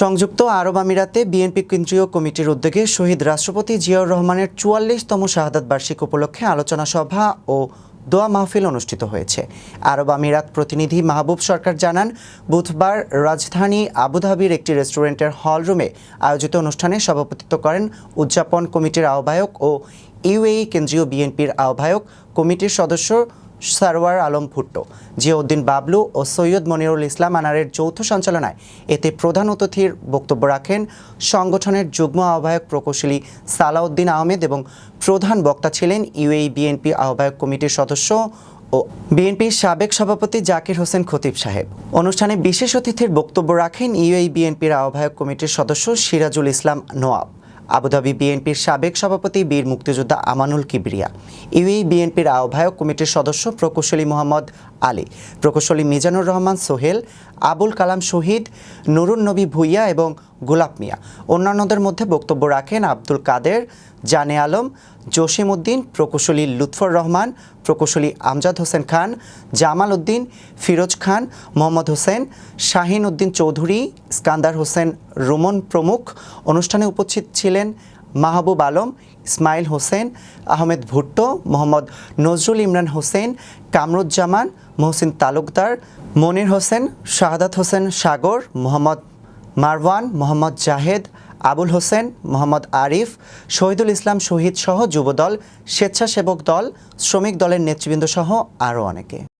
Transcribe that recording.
সংযুক্ত আরব আমিরাতে বিএনপি কেন্দ্রীয় কমিটির উদ্যোগে শহীদ রাষ্ট্রপতি জিয়াউর রহমানের চুয়াল্লিশতম শাহাদাত বার্ষিক উপলক্ষে আলোচনা সভা ও দোয়া মাহফিল অনুষ্ঠিত হয়েছে। আরব আমিরাত প্রতিনিধি মাহবুব সরকার জানান, বুধবার রাজধানী আবুধাবির একটি রেস্টুরেন্টের হলরুমে আয়োজিত অনুষ্ঠানে সভাপতিত্ব করেন উদযাপন কমিটির আহ্বায়ক ও ইউএই কেন্দ্রীয় বিএনপির আহ্বায়ক কমিটির সদস্য সারওয়ার আলম ভুট্টো, জিয়াউদ্দিন বাবলু ও সৈয়দ মনিরুল ইসলাম আনারের যৌথ সঞ্চালনায় এতে প্রধান অতিথির বক্তব্য রাখেন সংগঠনের যুগ্ম আহ্বায়ক প্রকৌশলী সালাউদ্দিন আহমেদ এবং প্রধান বক্তা ছিলেন ইউএই বিএনপি আহ্বায়ক কমিটির সদস্য ও বিএনপির সাবেক সভাপতি জাকির হোসেন খতিব সাহেব। অনুষ্ঠানে বিশেষ অতিথির বক্তব্য রাখেন ইউএই বিএনপির আহ্বায়ক কমিটির সদস্য সিরাজুল ইসলাম নোয়াব। আবুধাবি বিএনপির সাবেক সভাপতি বীর মুক্তিযোদ্ধা আমানুল কিবরিয়া, ইউএই বিএনপির আহ্বায়ক কমিটির সদস্য প্রকৌশলী মোহাম্মদ আলী, প্রকৌশলী মিজানুর রহমান সোহেল, আবুল কালাম শহীদ, নুরুন নবী ভুইয়া এবং গোলাপ মিয়া। অন্যান্যদের মধ্যে বক্তব্য রাখেন আব্দুল কাদের, জানে আলম, জসিম উদ্দিন, প্রকৌশলী লুৎফর রহমান, প্রকৌশলী আমজাদ হোসেন খান, জামাল উদ্দিন, ফিরোজ খান, মোহাম্মদ হোসেন, শাহিন উদ্দিন চৌধুরী স্কান্দার হোসেন রুমন প্রমুখ। অনুষ্ঠানে উপস্থিত ছিলেন মাহবুব আলম, ইসমাইল হোসেন, আহমেদ ভুট্টো, মোহাম্মদ নজরুল ইমরান হোসেন, কামরুজ্জামান, মহসিন তালুকদার, মনির হোসেন, শাহাদাত হোসেন সাগর, মোহাম্মদ মারওয়ান, মোহাম্মদ জাহেদ, আবুল হোসেন, মোহাম্মদ আরিফ, শহীদুল ইসলাম শহীদ সহ যুবদল, স্বেচ্ছাসেবক দল, শ্রমিক দলের নেতৃবৃন্দ সহ আরও অনেকে।